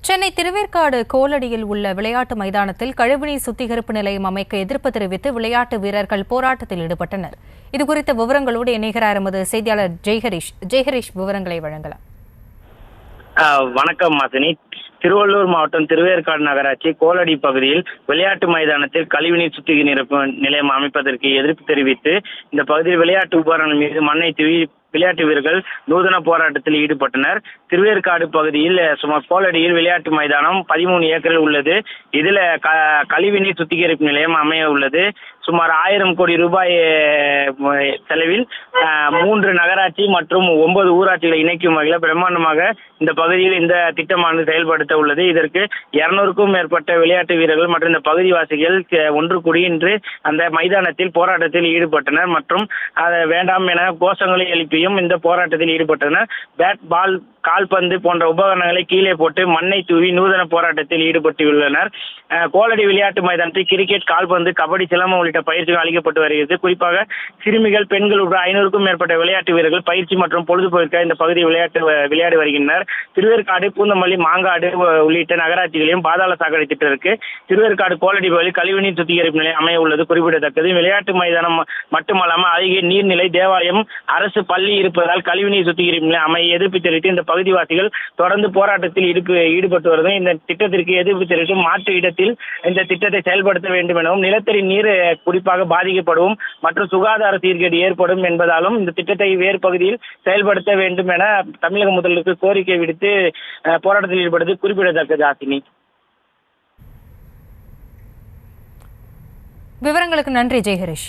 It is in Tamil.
சென்னை திருவேற்காடு கோலடியில் உள்ள விளையாட்டு மைதானத்தில் கழிவுநீர் சுத்திகரிப்பு நிலையம் அமைக்க எதிர்ப்பு தெரிவித்து விளையாட்டு வீரர்கள் போராட்டத்தில் ஈடுபட்டனர். இதுகுறித்த விவரங்களோடு இணைகிறார் எமது செய்தியாளர் ஜெய்ஹரிஷ். ஜெய்ஹரிஷ் விவரங்களை வழங்கலாம். ஆஹ் வணக்கம் மாசினி. திருவள்ளூர் மாவட்டம் திருவேற்காடு நகராட்சி கோலடி பகுதியில் விளையாட்டு மைதானத்தில் கழிவுநீர் சுத்திகரிப்பு நிலையம் அமைப்பதற்கு எதிர்ப்பு தெரிவித்து இந்த பகுதியில் விளையாட்டு உபகரணங்கள் மீது மண்ணை தூவி விளையாட்டு வீரர்கள் நூதன போராட்டத்தில் ஈடுபட்டனர். திருவேற்காடு பகுதியில் சுமார் கோலடியில் விளையாட்டு மைதானம் பதிமூணு ஏக்கரில் உள்ளது. இதுல க கழிவுநீர் சுத்திகரிப்பு நிலையம் அமைய உள்ளது. சுமார் ஆயிரம் கோடி ரூபாய் செலவில் மூன்று நகராட்சி மற்றும் ஒன்பது ஊராட்சிகளை இணைக்கும் வகையில் பிரம்மாண்டமாக இந்த பகுதியில் இந்த திட்டமானது செயல்படுத்த உள்ளது. இதற்கு இருநூறுக்கும் மேற்பட்ட விளையாட்டு வீரர்கள் மற்றும் இந்த பகுதிவாசிகள் ஒன்று கூடி இன்று அந்த மைதானத்தில் போராட்டத்தில் ஈடுபட்டனர் மற்றும் அதை வேண்டாம் என கோஷங்களை எழுப்பியும் இந்த போராட்டத்தில் ஈடுபட்டனர். பேட் பால் கால்பந்து போன்ற உபகரணங்களை கீழே போட்டு மண்ணை தூவி நூதன போராட்டத்தில் ஈடுபட்டுள்ளனர். கோலடி விளையாட்டு மைதானத்தில் கிரிக்கெட் கால்பந்து கபடி சிலம்பம் உள்ளிட்ட பயிற்சிகள் அளிக்கப்பட்டு வருகிறது. குறிப்பாக சிறுமிகள் பெண்கள் உட்பட ஐநூறுக்கும் மேற்பட்ட விளையாட்டு வீரர்கள் பயிற்சி மற்றும் பொழுதுபோக்க இந்த பகுதி விளையாட்டு விளையாடி வருகின்றனர். திருவேற்காடு பூந்தமல்லி மாங்காடு உள்ளிட்ட நகராட்சிகளையும் பாதாள சாக்கடை திட்டத்திற்கு திருவேற்காடு கோலடி பகுதியில் கழிவுநீர் சுத்திகரிப்பு நிலையம் அமைய உள்ளது. குறிப்பிடத்தக்கது. விளையாட்டு மைதானம் மட்டுமல்லாமல் அருகே நீர்நிலை தேவாலயம் அரசு பள்ளி இருப்பதால் கழிவுநீர் சுத்திகரிப்பு நிலையம் அமைய எதிர்ப்பு தெரிவித்து இந்த பகுதிவாசிகள் தொடர்ந்து போராட்டத்தில் ஈடுபட்டு வருவதும் இந்த திட்டத்திற்கு எதிர்ப்பு தெரிவித்து மாற்று இடத்தில் இந்த திட்டத்தை செயல்படுத்த வேண்டும் எனவும் நிலத்தடி நீர் குறிப்பாக பாதிக்கப்படும் மற்றும் சுகாதார சீர்கேடு ஏற்படும் என்பதாலும் இந்த திட்டத்தை வேறு பகுதியில் செயல்படுத்த வேண்டும் என தமிழக முதல்வருக்கு கோரிக்கை விடுத்து போராட்டத்தில் ஈடுபடுவது குறிப்பிடத்தக்கது ஆசினி. விவரங்களுக்கு நன்றி ஜெய்ஹரிஷ்